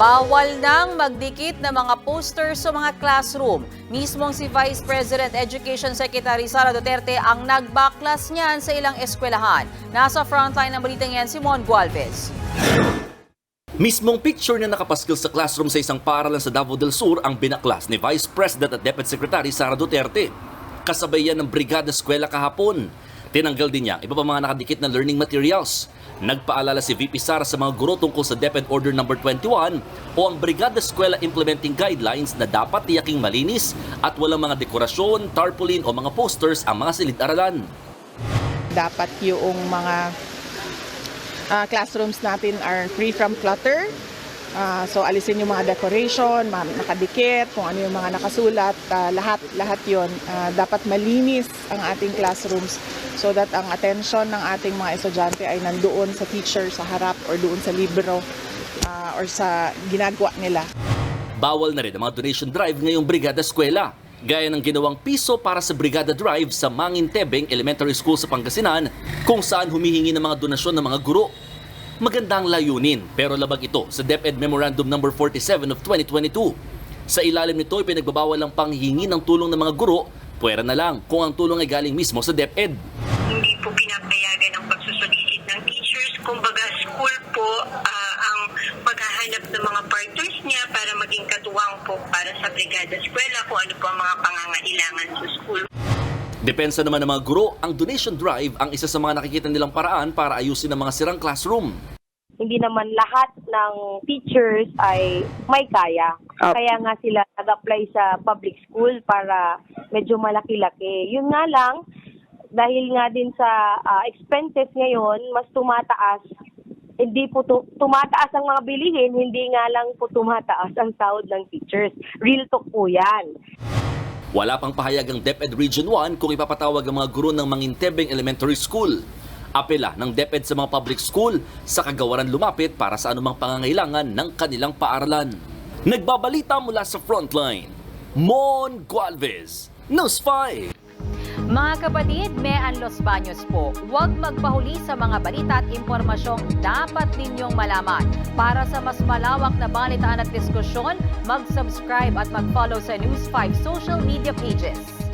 Bawal nang magdikit ng mga posters sa mga classroom. Mismong si Vice President Education Secretary Sara Duterte ang nagbaklas niyan sa ilang eskwelahan. Nasa frontline ng balitang yan si Mon Gualvez. Mismong picture na nakapaskil sa classroom sa isang paaralan sa Davao del Sur ang binaklas ni Vice President at Deputy Secretary Sara Duterte. Kasabay yan ng Brigada Eskwela kahapon. Tinanggal din niya iba pa mga nakadikit na learning materials. Nagpaalala si VP Sara sa mga guro tungkol sa DepEd Order No. 21 o ang Brigada Eskwela Implementing Guidelines na dapat tiyaking malinis at walang mga dekorasyon, tarpaulin o mga posters ang mga silid-aralan. dapat yung mga ah, classrooms natin are free from clutter. Ah, so alisin yung mga decoration, mga nakadikit, kung ano yung mga nakasulat, ah, lahat lahat 'yon dapat malinis ang ating classrooms so that ang attention ng ating mga estudyante ay nandoon sa teacher sa harap or doon sa libro ah, or sa ginagawa nila. Bawal na rin ang mga donation drive ngayong Brigada Eskwela. Gaya ng ginawang piso para sa Brigada Drive sa Mangintebeng Elementary School sa Pangasinan kung saan humihingi ng mga donasyon ng mga guro. Magandang layunin pero labag ito sa DepEd Memorandum No. 47 of 2022. Sa ilalim nito ay pinagbabawal ang panghihingi ng tulong ng mga guro, pwera na lang kung ang tulong ay galing mismo sa DepEd. hindi po pinapayagan ang pagsusolicit ng teachers. Kumbaga, school po ah, ang maghahanap ng mga partners niya para maging katuwang po para sa brigada eskwela kung ano po ang mga pangangailangan sa school. Depensa naman ng mga guro, ang donation drive ang isa sa mga nakikita nilang paraan para ayusin ang mga sirang classroom. hindi naman lahat ng teachers ay may kaya. Opo. Kaya nga sila nag-apply sa public school para medyo malaki-laki. Yun nga lang, dahil nga din sa ah, expenses ngayon, mas tumataas. Hindi po tu- tumataas ang mga bilihin, hindi nga lang po tumataas ang sahod ng teachers. Real talk po yan. Wala pang pahayag ang DepEd Region 1 kung ipapatawag ang mga guro ng Mangintebeng Elementary School. Apela ng DepEd sa mga public school sa kagawaran lumapit para sa anumang pangangailangan ng kanilang paaralan. Nagbabalita mula sa frontline, Mon Gualvez, News 5. Mga kapatid, Mean Los Baños po, huwag magpahuli sa mga balita at impormasyong dapat ninyong malaman. Para sa mas malawak na balitaan at diskusyon, mag-subscribe at mag-follow sa News 5 social media pages.